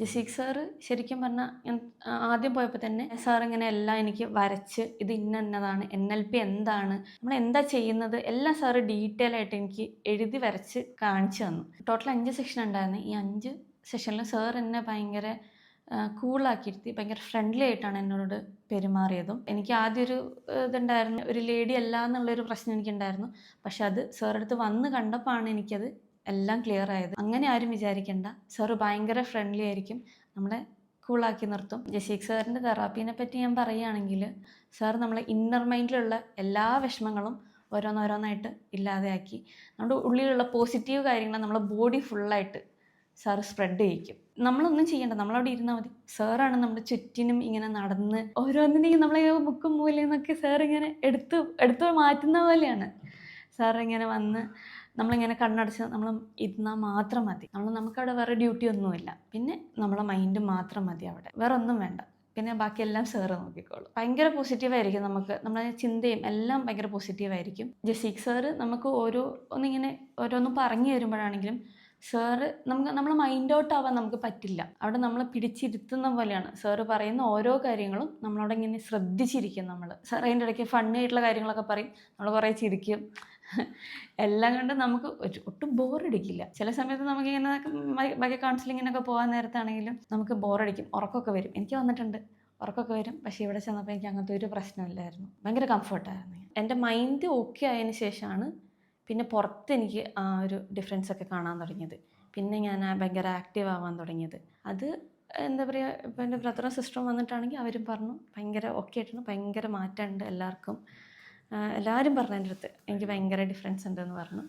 ജസീക് sir ശരിക്കും പറഞ്ഞാൽ ഞാൻ ആദ്യം പോയപ്പോൾ തന്നെ സാർ ഇങ്ങനെ എല്ലാം എനിക്ക് വരച്ച് ഇത് ഇന്ന എന്നതാണ് എൻ എൽ പി എന്താണ് നമ്മൾ എന്താ ചെയ്യുന്നത് എല്ലാം സാറ് ഡീറ്റെയിൽ ആയിട്ട് എനിക്ക് എഴുതി വരച്ച് കാണിച്ചു തന്നു. ടോട്ടൽ അഞ്ച് സെക്ഷൻ ഉണ്ടായിരുന്നു. ഈ അഞ്ച് സെഷനിൽ സാർ എന്നെ ഭയങ്കര കൂളാക്കിയിരുത്തി ഭയങ്കര ഫ്രണ്ട്ലി ആയിട്ടാണ് എന്നോട് പെരുമാറിയതും. എനിക്ക് ആദ്യം ഒരു ഇതുണ്ടായിരുന്നു. ഒരു ലേഡി അല്ല എന്നുള്ളൊരു പ്രശ്നം എനിക്കുണ്ടായിരുന്നു. പക്ഷെ അത് സാറെടുത്ത് വന്ന് വന്ന് കണ്ടപ്പോഴാണ് എനിക്കത് എല്ലാം ക്ലിയർ ആയത്. അങ്ങനെ ആരും വിചാരിക്കേണ്ട. സാറ് ഭയങ്കര ഫ്രണ്ട്ലി ആയിരിക്കും. നമ്മളെ കൂളാക്കി നിർത്തും. ജസീക് സാറിന്റെ തെറാപ്പീനെ പറ്റി ഞാൻ പറയുകയാണെങ്കിൽ സാർ നമ്മളെ ഇന്നർ മൈൻഡിലുള്ള എല്ലാ വിഷമങ്ങളും ഓരോന്നോരോന്നായിട്ട് ഇല്ലാതെയാക്കി നമ്മുടെ ഉള്ളിലുള്ള പോസിറ്റീവ് കാര്യങ്ങൾ നമ്മളെ ബോഡി ഫുള്ളായിട്ട് സാർ സ്പ്രെഡ് ചെയ്യിക്കും. നമ്മളൊന്നും ചെയ്യണ്ട. നമ്മളവിടെ ഇരുന്നാൽ മതി. സാറാണ് നമ്മുടെ ചുറ്റിനും ഇങ്ങനെ നടന്ന് ഓരോന്നിനെയും നമ്മളെ ബുക്കും മൂലയെന്നൊക്കെ സാർ ഇങ്ങനെ എടുത്ത് എടുത്ത് മാറ്റുന്ന പോലെയാണ്. സാർ ഇങ്ങനെ വന്ന് നമ്മളിങ്ങനെ കണ്ണടച്ച് നമ്മൾ ഇരുന്നാൽ മാത്രം മതി. നമ്മൾ നമുക്കവിടെ വേറെ ഡ്യൂട്ടി ഒന്നുമില്ല. പിന്നെ നമ്മളെ മൈൻഡ് മാത്രം മതി അവിടെ. വേറെ ഒന്നും വേണ്ട. പിന്നെ ബാക്കിയെല്ലാം സാറ് നോക്കിക്കോളും. ഭയങ്കര പോസിറ്റീവായിരിക്കും നമുക്ക്. നമ്മുടെ ചിന്തയും എല്ലാം ഭയങ്കര പോസിറ്റീവായിരിക്കും ജസീക് സാറ് നമുക്ക് ഓരോ ഒന്നിങ്ങനെ ഓരോന്നും പറഞ്ഞു തരുമ്പോഴാണെങ്കിലും സാറ് നമുക്ക് നമ്മൾ മൈൻഡ് ഔട്ട് ആവാൻ നമുക്ക് പറ്റില്ല. അവിടെ നമ്മൾ പിടിച്ചിരുത്തുന്ന പോലെയാണ്. സാറ് പറയുന്ന ഓരോ കാര്യങ്ങളും നമ്മളവിടെ ഇങ്ങനെ ശ്രദ്ധിച്ചിരിക്കും നമ്മൾ സാർ അതിന്റെ ഇടയ്ക്ക് ഫണ്ണി ആയിട്ടുള്ള കാര്യങ്ങളൊക്കെ പറയും. നമ്മൾ കുറേ ചിരിക്കും. എല്ലാം കൊണ്ട് നമുക്ക് ഒട്ടും ബോറടിക്കില്ല ചില സമയത്ത് നമുക്ക് ഇങ്ങനെ ബാക്കി കൗൺസിലിങ്ങിനൊക്കെ പോകാൻ നേരത്താണെങ്കിലും നമുക്ക് ബോറടിക്കും ഉറക്കമൊക്കെ വരും. എനിക്ക് വന്നിട്ടുണ്ട്. ഉറക്കമൊക്കെ വരും. പക്ഷേ ഇവിടെ ചെന്നപ്പോൾ എനിക്ക് അങ്ങനത്തെ ഒരു പ്രശ്നമില്ലായിരുന്നു. ഭയങ്കര കംഫർട്ടായിരുന്നു എന്റെ മൈൻഡ് ഓക്കെ ആയതിനു ശേഷമാണ് പിന്നെ പുറത്ത് എനിക്ക് ആ ഒരു ഡിഫറൻസ് ഒക്കെ കാണാൻ തുടങ്ങിയത്. പിന്നെ ഞാൻ ഭയങ്കര ആക്റ്റീവ് ആവാൻ തുടങ്ങിയത്. അത് എന്താ പറയുക ഇപ്പോൾ എന്റെ ബ്രദറും സിസ്റ്ററും വന്നിട്ടാണെങ്കിൽ അവരും പറഞ്ഞു ഭയങ്കര ഓക്കെ ആയിട്ടാണ് ഭയങ്കര മാറ്റമുണ്ട് എല്ലാവർക്കും. എല്ലാവരും പറഞ്ഞു എന്റെ അടുത്ത് എനിക്ക് ഭയങ്കര ഡിഫറൻസ് ഉണ്ടെന്ന് പറഞ്ഞു.